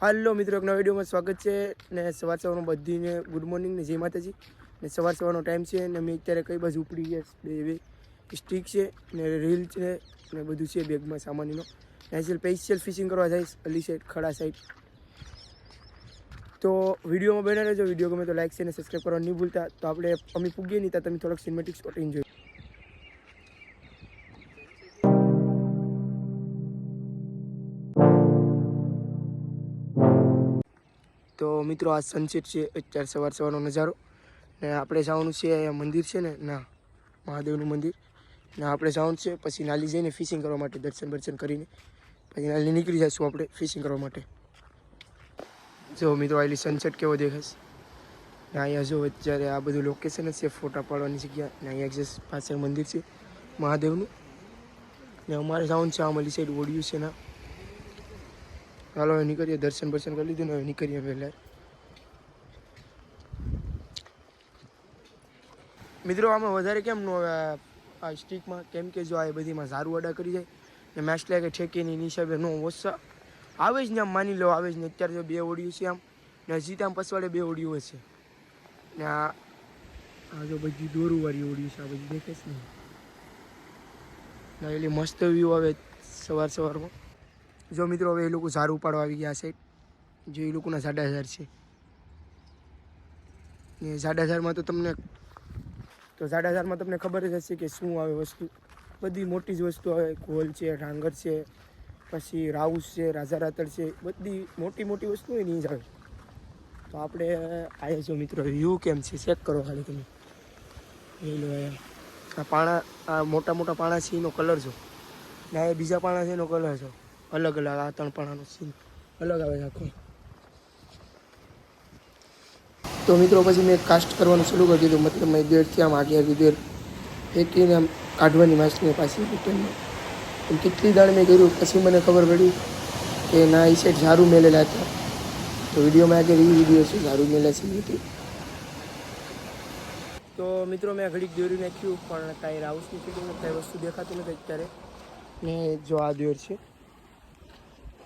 હાલો મિત્રો, એક નવા વિડીયોમાં સ્વાગત છે ને સવાર સવારમાં બધીને ગુડ મોર્નિંગ ને જય માતાજી. ને સવાર સવારનો ટાઈમ છે ને મેં અત્યારે કઈ બાજુ ઉપડી ગયા બે બે સ્ટીક છે ને રીલ છે ને બધું છે બેગમાં સામાનીનો. નેચરલ સ્પેશિયલ ફિશિંગ કરવા જઈશ, અલી સાઈડ ખડા સાઈડ તો વિડીયોમાં બને રહેજો, વીડિયો ગમે તો લાઈક છે ને સબસ્ક્રાઈબ કરવા નહીં ભૂલતા. તો આપણે અમે પૂગીએ નહીં, ત્યાં તમે થોડોક સિનેમેટિક્સ એન્જોય તો મિત્રો, આ સનસેટ છે. અત્યારે સવાર સવારનો નજારો. ને આપણે જવાનું છે અહીંયા મંદિર છે ને? ના, મહાદેવનું મંદિર. ને આપણે જવાનું છે, પછી નાલી જઈને ફિશિંગ કરવા માટે, દર્શન બર્શન કરીને. પછી નાલી નીકળી જઈશું આપણે ફિશિંગ કરવા માટે. જો મિત્રો આવેલી સનસેટ કેવો દેખાશે ને અહીંયા જો અત્યારે આ બધું લોકેશન જ છે ફોટા પાડવાની જગ્યા. ને અહીંયા એક્ઝેસ પાસે મંદિર છે, મહાદેવનું. ને અમારે જવાનું છે આમ અલી સાઈડ ઓડિયું છે ના. ચાલો હવે નીકળીએ, દર્શન બર્શન કરી લીધું ને હવે નીકળીએ પહેલાં મિત્રો, આમાં વધારે કેમ નો આવે? આ- સ્ટીકમાં કેમ કે જો આ બધીમાં સારું અડા કરી જાય, ને મેચ લાગે ઠેકીની હિસાબે નો ઓછા. આવે જ ને આમ માની લો, આવે જ ને. અત્યારે જો બે ઓડિયું છે આમ, ને હજી આમ પસવાડે બે ઓડિયું હશે ને આ આ જો બધી દોરુવાળી ઓડિયું છે, આ બધી દેખે છે ને? ને એટલે મસ્ત વ્યૂ આવે સવાર સવારમાં. જો મિત્રો, હવે એ લોકો સારું ઉપાડવા આવી ગયા છે. જો એ લોકોના સાડા હજાર છે. ને સાડા હજારમાં તો તમને, તો સાડા હજારમાં તમને ખબર જ હશે કે શું આવે વસ્તુ. બધી મોટી જ વસ્તુ આવે. ગોલ છે રાંગર છે, પછી રાઉસ છે, રાજા રાતળ છે. બધી મોટી મોટી વસ્તુ હોય એ જ આવે. તો આપણે આવ્યા છો મિત્રો, વ્યૂ કેમ છે? ચેક કરો ખાલી તમે. એ લો. આ પાણા, આ મોટા મોટા પાણા છે, એનો કલર છો ને આ બીજા પાણા છે, એનો કલર જો. અલગ અલગ આ તણપણાનો સીન અલગ આવે આખો. તો મિત્રો, પછી મેં કાસ્ટ કરવાનું શરૂ કરી દીધું. મતલબ મેં દેડથી આમ આગળ દેડ ફેંકીને આમ કાઢવાની માછલીને પાછી રિટર્નમાં કેટલી દાણ મેં કર્યું, પછી મને ખબર પડી કે ના એ સાઈડ ઝારું મેલેલા હતા. તો વિડીયોમાં આગળ એ વીડિયો છે ઝારું મેલા છે હતી. તો મિત્રો, મેં ઘડીક દોરી નાખ્યું, પણ કાંઈ રાઉસની ફિટિંગ કાંઈ વસ્તુ દેખાતું નથી અત્યારે. ને જો આ દોર છે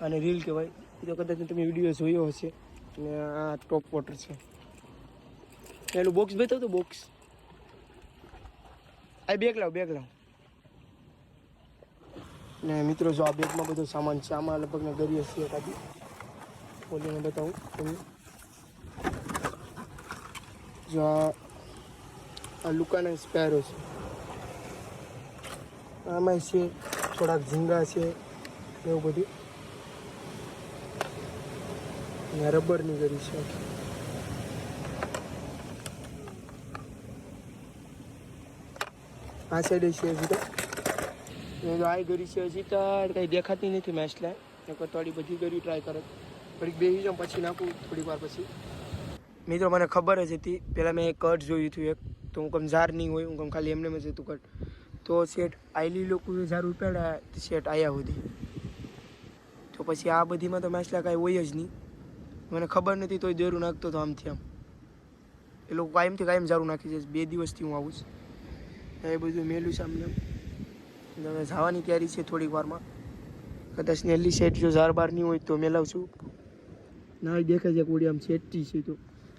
અને રીલ કહેવાય. તો કદાચ તમે વીડિયો જોયો હશે. અને આ ટોપ વોટર છે. એનું બોક્સ બતાવ તો બોક્સ આ બેગ લાવ બેગ લાવ. ને મિત્રો, જો આ બેગમાં બધો સામાન છે, આમાં લગભગ ગરી હશે એકાદી. ખોલીને બતાવું તમને. જો આ લુકાના સ્પેરો છે. આમાં છે થોડાક ઝીંગા છે એવું બધું. ને રબરની ગરી છે. આ સાઈડે છે હજી તો. આ ગરી છે હજી તો કંઈ દેખાતી નથી મેચલા નકર થોડી બધી ગરી ટ્રાય કરે. થોડીક બેસી જાઉં, પછી નાખું થોડીક વાર પછી. મિત્રો, મને ખબર જ હતી. પહેલાં મેં એક કટ જોયું હતું એક. તો હું કમ ઝાર નહીં હોય, હું કમ ખાલી એમને જ હતું કટ તો શેઠ આઈલી લોકો ઝાર ઉપાડ્યા શેઠ આવ્યા સુધી તો પછી આ બધીમાં તો મેચલા કાંઈ હોય જ નહીં. મને ખબર નથી તોય દેરું નાખતો હતો આમથી આમ. એ લોકો કાયમથી કાયમ ઝારું નાખી જાય બે દિવસથી હું આવું છું. એ બધું મેલું છે આમને. આમ. હવે જવાની તૈયારી છે થોડીક વારમાં. કદાચ નેલી સેટ જો ઝાર બાર નહીં હોય તો મેલાવ છું ના દેખાય છે કોડી આમ સેટથી છે તો.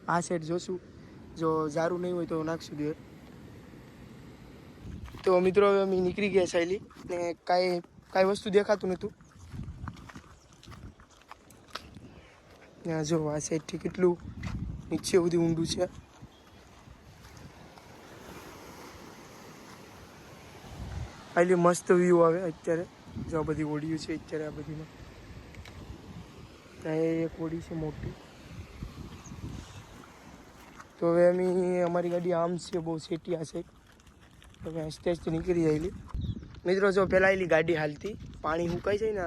આ સેટ જોશું. જો ઝારું નહીં હોય તો નાખશું દેર તો મિત્રો અમે નીકળી ગયા સાયલી. ને કાંઈ કાંઈ વસ્તુ દેખાતું નહોતું. ત્યાં જો આ સાઈડથી કેટલું નીચે સુધી ઊંડું છે. આટલી મસ્ત વ્યૂ આવે અત્યારે. જો આ બધી ઓડિયું છે અત્યારે આ બધીમાં. ત્યાં એક ઓડી છે મોટી. તો હવે અમે અમારી ગાડી આમ છે, બહુ સેટી આ છે તો હવે આસ્તે આસ્તે નીકળી આવેલી મિત્રો, જો પહેલાં આવેલી ગાડી હાલતી, પાણી સુકાઈ જાય ને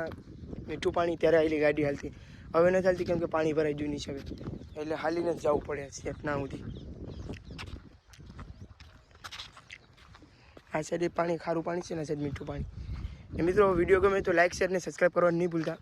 મીઠું પાણી, ત્યારે આવેલી ગાડી હાલતી. હવે નથી ચાલતી કેમ કે પાણી ભરાઈ ગયું નીચે. એટલે હાલીને જ જવું પડે છે ના સુધી. આ સાઈડ પાણી ખારું પાણી છે ને સાઈડ મીઠું પાણી. ને મિત્રો, વીડિયો ગમે તો લાઈક શેર ને સબસ્ક્રાઈબ કરવાનું નહીં ભૂલતા.